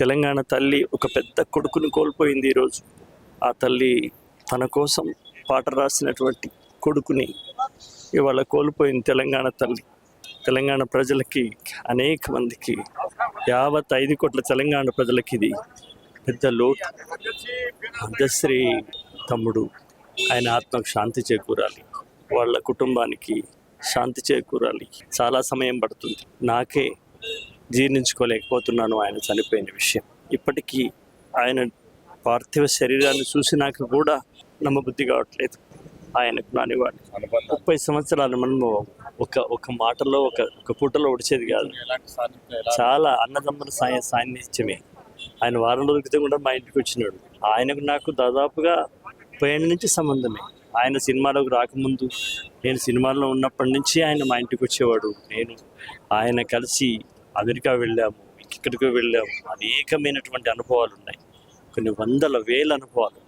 తెలంగాణ తల్లి ఒక పెద్ద కొడుకుని కోల్పోయింది ఈరోజు. ఆ తల్లి తన కోసం పాట రాసినటువంటి కొడుకుని ఇవాళ కోల్పోయింది తెలంగాణ తల్లి. తెలంగాణ ప్రజలకి అనేక మందికి యావత్ ఐదు కోట్ల తెలంగాణ ప్రజలకి ఇది పెద్ద లోటు. అందశ్రీ తమ్ముడు ఆయన ఆత్మకు శాంతి చేకూరాలి. వాళ్ళ కుటుంబానికి శాంతి చేకూరాలి. చాలా సమయం పడుతుంది. నాకే జీర్ణించుకోలేకపోతున్నాను ఆయన చనిపోయిన విషయం. ఇప్పటికీ ఆయన పార్థివ శరీరాన్ని చూసినాక కూడా నమ్మబుద్ధి కావట్లేదు. ఆయనకు నానివాడు ముప్పై సంవత్సరాలు మనము ఒక ఒక మాటలో ఒక ఒక పూటలో ఒడిచేది కాదు. చాలా అన్నదమ్ముల సాయ సాన్నిధ్యమే ఆయన వారం రోజుల క్రితం కూడా మా ఇంటికి వచ్చినాడు. ఆయనకు నాకు దాదాపుగా పోయిన నుంచి సంబంధమే. ఆయన సినిమాలోకి రాకముందు నేను సినిమాల్లో ఉన్నప్పటి నుంచి ఆయన మా ఇంటికి వచ్చేవాడు. నేను ఆయన కలిసి అమెరికా వెళ్ళాము ఇక్కడికి వెళ్ళాము అనేకమైనటువంటి అనుభవాలు ఉన్నాయి. కొన్ని వందల వేల అనుభవాలు.